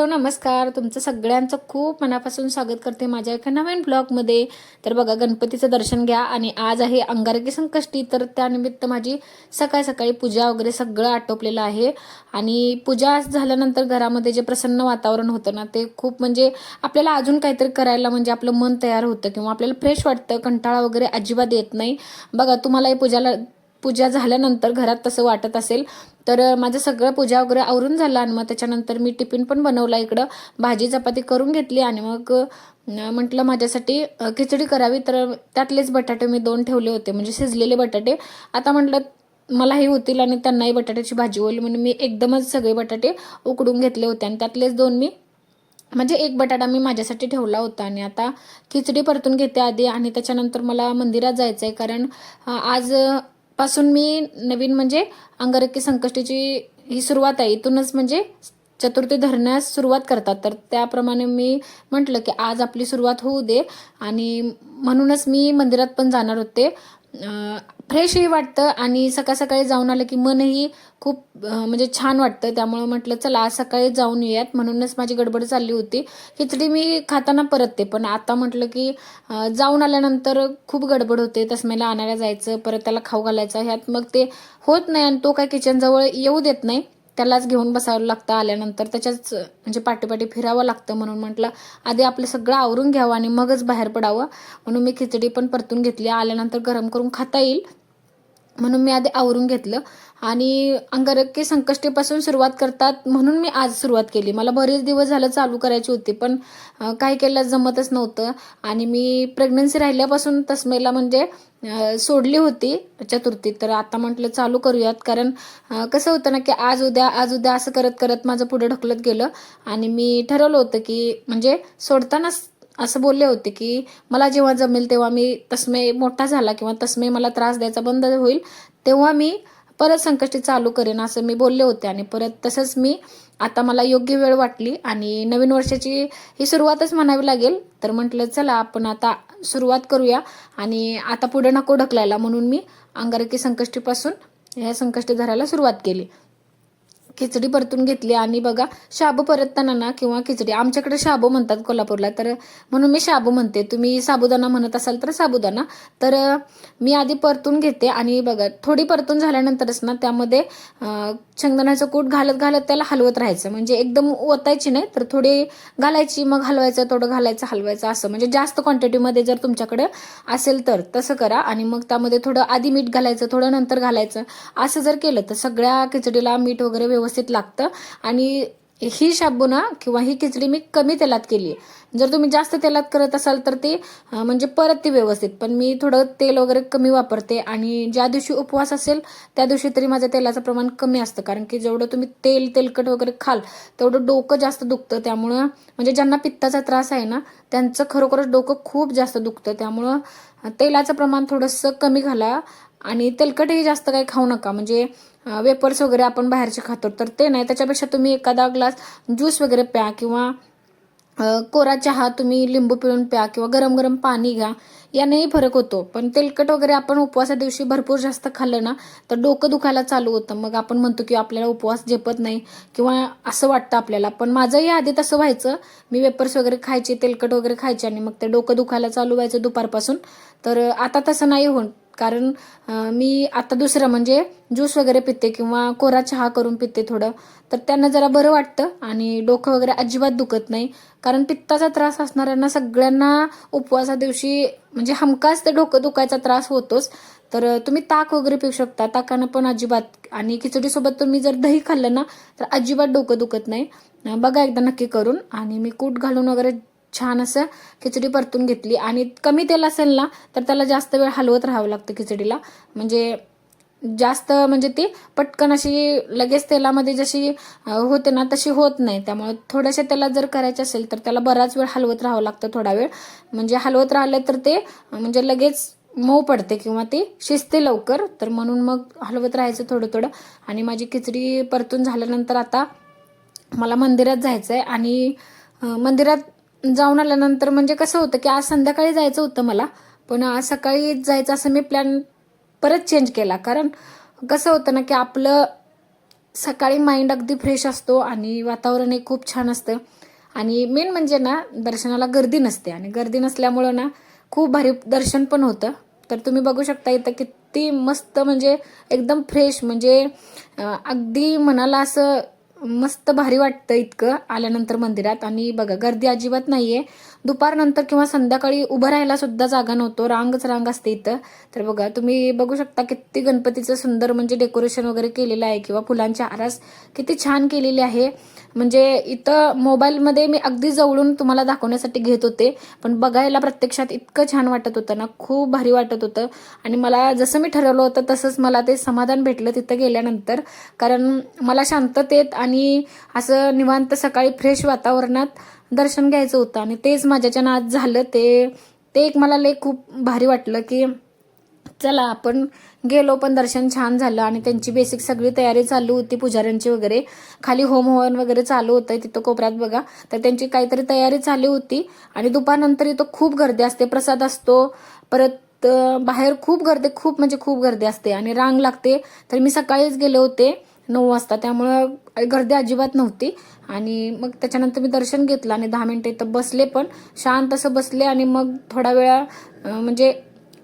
Hello नमस्कार. तुमचं सगळ्यांचं खूप मनापासून स्वागत करते माझ्या एका नवीन ब्लॉगमध्ये. तर बघा गणपतीचं दर्शन घ्या. आणि आज आहे अंगारकी संकष्टी. तर त्यानिमित्त माझी सकाळी सकाळी पूजा वगैरे सगळं आटोपलेलं आहे. आणि पूजा झाल्यानंतर घरामध्ये जे प्रसन्न वातावरण होतं ना ते खूप म्हणजे आपल्याला अजून काहीतरी करायला म्हणजे आपलं मन तयार होतं किंवा आपल्याला फ्रेश वाटतं. कंटाळा वगैरे अजिबात येत नाही. बघा तुम्हाला पूजाला पूजा झाल्यानंतर घरात तसं वाटत असेल. तर माझं सगळं पूजा वगैरे आवरून झालं आणि मग त्याच्यानंतर मी टिफिन पण बनवला इकडं. भाजी चपाती करून घेतली आणि मग म्हटलं माझ्यासाठी खिचडी करावी. तर त्यातलेच बटाटे मी दोन ठेवले होते म्हणजे शिजलेले बटाटे. आता म्हटलं मलाही होतील आणि त्यांनाही बटाट्याची भाजी होईल म्हणून मी एकदमच सगळे बटाटे उकडून घेतले होते आणि त्यातलेच दोन मी म्हणजे एक बटाटा मी माझ्यासाठी ठेवला होता. आणि आता खिचडी परतून घेते आधी आणि त्याच्यानंतर मला मंदिरात जायचं आहे कारण आज पासून मी नवीन म्हणजे अंगारकी संकष्टीची ही सुरुवात आहे. इथूनच म्हणजे चतुर्थी धरण्यास सुरुवात करतात. तर त्याप्रमाणे मी म्हटलं की आज आपली सुरुवात होऊ दे. आणि म्हणूनच मी मंदिरात पण जाणार होते. फ्रेशही वाटतं आणि सकाळ सकाळी जाऊन आलं की मनही खूप म्हणजे छान वाटतं. त्यामुळे म्हटलं चला आज सकाळी जाऊन येऊयात. म्हणूनच माझी गडबड चालली होती. खिचडी मी खाताना परतते पण आता म्हटलं की जाऊन आल्यानंतर खूप गडबड होते. तसमेला आणायला जायचं परत त्याला खाऊ घालायचं. ह्यात मग ते होत नाही आणि तो काय किचनजवळ येऊ देत नाही. त्यालाच घेऊन बसावं लागतं आल्यानंतर. त्याच्याच म्हणजे पाठीपाठी फिरावं लागतं म्हणून म्हटलं आधी आपलं सगळं आवरून घ्यावं आणि मगच बाहेर पडावं. म्हणून मी खिचडी पण परतून घेतली. आल्यानंतर गरम करून खाता येईल. म्हणून मी आधी आवरून घेतलं. आणि अंगारकी संकष्टीपासून सुरुवात करतात म्हणून मी आज सुरुवात केली. मला बरेच दिवस झालं चालू करायची होती पण काही केलं जमतच नव्हतं. आणि मी प्रेग्नन्सी राहिल्यापासून तस्मेला म्हणजे सोडली होती चतुर्थी. तर आता म्हटलं चालू करूयात. कारण कसं होतं ना की आज उद्या आज उद्या असं करत करत माझं पुढे ढकलत गेलं. आणि मी ठरवलं होतं की म्हणजे सोडतानाच असं बोलले होते की मला जेव्हा जमेल तेव्हा मी तस्मे मोठा झाला किंवा तस्मे मला त्रास द्यायचा बंद होईल तेव्हा मी परत संकष्टी चालू करेन असं मी बोलले होते. आणि परत तसंच मी आता मला योग्य वेळ वाटली आणि नवीन वर्षाची ही सुरुवातच म्हणावी लागेल. तर म्हटलं चला आपण आता सुरुवात करूया आणि आता पुढे नको ढकलायला म्हणून मी अंगारकी संकष्टीपासून ह्या संकष्टी धरायला सुरुवात केली. खिचडी परतून घेतली आणि बघा शाबू परतताना ना किंवा खिचडी आमच्याकडे शाबू म्हणतात कोल्हापूरला तर म्हणून मी शाबू म्हणते. तुम्ही साबुदाणा म्हणत असाल तर साबुदाणा तर मी आधी परतून घेते आणि बघा थोडी परतून झाल्यानंतरच ना त्यामध्ये शेंगदाण्याचं कूट घालत घालत त्याला हलवत राहायचं. म्हणजे एकदम ओतायची नाही तर थोडी घालायची मग हलवायचं थोडं घालायचं हलवायचं असं. म्हणजे जास्त क्वांटिटीमध्ये जर तुमच्याकडे असेल तर तसं करा आणि मग त्यामध्ये थोडं आधी मीठ घालायचं थोडं नंतर घालायचं. असं जर केलं तर सगळ्या खिचडीला मीठ वगैरे व्यवस्थित व्यवस्थित लागतं. आणि ही शाबुना किंवा ही खिचडी मी कमी तेलात केली आहे जर तुम्ही जास्त तेलात करत असाल तर ते म्हणजे परत ती व्यवस्थित. पण मी थोडं तेल वगैरे कमी वापरते आणि ज्या दिवशी उपवास असेल त्या दिवशी तरी माझं तेलाचं प्रमाण कमी असतं. कारण की जेवढं तुम्ही तेल तेलकट वगैरे खाल तेवढं डोकं जास्त दुखतं. त्यामुळं म्हणजे ज्यांना पित्ताचा त्रास आहे ना त्यांचं खरोखरच डोकं खूप जास्त दुखतं. त्यामुळं तेलाचं प्रमाण थोडंसं कमी घाला. आणि तेलकटही जास्त काही खाऊ नका. म्हणजे वेपर्स वगैरे आपण बाहेरचे खातो तर ते नाही. त्याच्यापेक्षा तुम्ही एखादा ग्लास ज्यूस वगैरे प्या किंवा कोरा चहा तुम्ही लिंबू पिळून प्या किंवा गरम गरम पाणी घ्या यानेही फरक होतो. पण तेलकट वगैरे आपण उपवासा दिवशी भरपूर जास्त खाल्लं ना तर डोकं दुखायला चालू होतं. मग आपण म्हणतो की आपल्याला उपवास झेपत नाही किंवा असं वाटतं आपल्याला. पण माझंही आधी तसं व्हायचं. मी वेपर्स वगैरे खायचे तेलकट वगैरे खायचे आणि मग ते डोकं दुखायला चालू व्हायचं दुपारपासून. तर आता तसं नाही होत. कारण मी आता दुसरं म्हणजे ज्यूस वगैरे पिते किंवा कोरा चहा करून पिते थोडं तर त्यांना जरा बरं वाटतं आणि डोकं वगैरे अजिबात दुखत नाही. कारण पित्ताचा त्रास असणाऱ्यांना सगळ्यांना उपवासा दिवशी म्हणजे हमखास ते डोकं दुखायचा त्रास होतोच. तर तुम्ही ताक वगैरे पिऊ शकता. ताकानं पण अजिबात आणि खिचडीसोबत तुम्ही जर दही खाल्लं ना तर अजिबात डोकं दुखत नाही. बघा एकदा नक्की करून. आणि मी कूट घालून वगैरे छान असं खिचडी परतून घेतली. आणि कमी तेल असेल ना तर त्याला जास्त वेळ हलवत राहावं लागतं खिचडीला. म्हणजे जास्त म्हणजे ती पटकन अशी लगेच तेलामध्ये जशी होते ना तशी होत नाही. त्यामुळे थोड्याशा तेलात जर करायचे असेल तर त्याला बराच वेळ हलवत राहावं लागतं थोडा वेळ. म्हणजे हलवत राहिलं तर ते म्हणजे लगेच मऊ पडते किंवा ती शिजते लवकर. तर म्हणून मग हलवत राहायचं थोडं थोडं. आणि माझी खिचडी परतून झाल्यानंतर आता मला मंदिरात जायचं आहे आणि मंदिरात जाऊन आल्यानंतर म्हणजे कसं होतं की आज संध्याकाळी जायचं होतं मला पण आज सकाळी जायचं असं मी प्लॅन परत चेंज केला. कारण कसं होतं ना की आपलं सकाळी माइंड अगदी फ्रेश असतो आणि वातावरण हे खूप छान असतं. आणि मेन म्हणजे ना दर्शनाला गर्दी नसते आणि गर्दी नसल्यामुळं ना खूप भारी दर्शन पण होतं. तर तुम्ही बघू शकता इथं किती मस्त म्हणजे एकदम फ्रेश म्हणजे अगदी मनाला असं मस्त भारी वाटतं इतकं आल्यानंतर मंदिरात. आणि बघा गर्दी अजिबात नाहीये. दुपारनंतर किंवा संध्याकाळी उभं राहायला सुद्धा जागा नव्हतो. रांगच रांग असते इथं. तर बघा तुम्ही बघू शकता किती गणपतीचं सुंदर म्हणजे डेकोरेशन वगैरे केलेलं आहे किंवा फुलांची आरास किती छान केलेली आहे. म्हणजे इथं मोबाईलमध्ये मी अगदी जवळून तुम्हाला दाखवण्यासाठी घेत होते पण बघायला प्रत्यक्षात इतकं छान वाटत होतं ना खूप भारी वाटत होतं. आणि मला जसं मी ठरवलं होतं तसंच मला ते समाधान भेटलं तिथं गेल्यानंतर. कारण मला शांततेत आणि असं निवांत सकाळी फ्रेश वातावरणात दर्शन घ्यायचं होतं आणि तेच माझ्याच्या नात झालं. ते ते एक मला लय खूप भारी वाटलं की चला आपण गेलो पण दर्शन छान झालं आणि त्यांची बेसिक सगळी तयारी चालू होती पुजाऱ्यांची वगैरे. खाली होम हवन वगैरे चालू होतं तिथं कोपऱ्यात बघा. तर त्यांची काहीतरी तयारी चालू होती आणि दुपारनंतर इथं खूप गर्दी असते प्रसाद असतो. परत बाहेर खूप गर्दी खूप म्हणजे खूप गर्दी असते आणि रांग लागते. तर मी सकाळीच गेले होते. नऊ वाजता. त्यामुळं गर्दी अजिबात नव्हती. आणि मग त्याच्यानंतर मी दर्शन घेतलं आणि दहा मिनटं इथं बसले पण शांत असं बसले आणि मग थोडा वेळा म्हणजे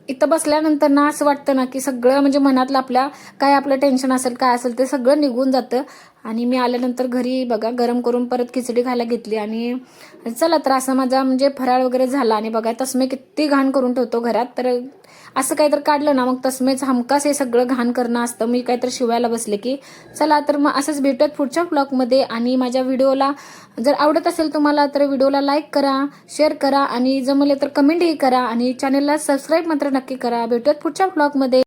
इथं बसल्यानंतर ना असं वाटतं ना की सगळं म्हणजे मनातलं आपल्या काय आपलं टेन्शन असेल काय असेल ते सगळं निघून जातं. आणि मी आल्यानंतर घरी बघा गरम करून परत खिचडी खायला घेतली आणि चला तर असं माझा म्हणजे फराळ वगैरे झाला. आणि बघा तसं मी किती घाण करून ठेवतो घरात. तर असं काहीतरी काढलं ना मग तसमेच हमकास हे सगळं घाण करणं असतं. मी काहीतरी शिवायला बसले की चला तर मग असंच भेटूयात पुढच्या ब्लॉगमध्ये आणि माझ्या व्हिडिओला जर आवडत असेल तुम्हाला तर व्हिडिओला लाईक करा शेअर करा आणि जमले तर कमेंटही करा आणि चॅनलला सबस्क्राईब मात्र नक्की करा. भेटूयात पुढच्या ब्लॉगमध्ये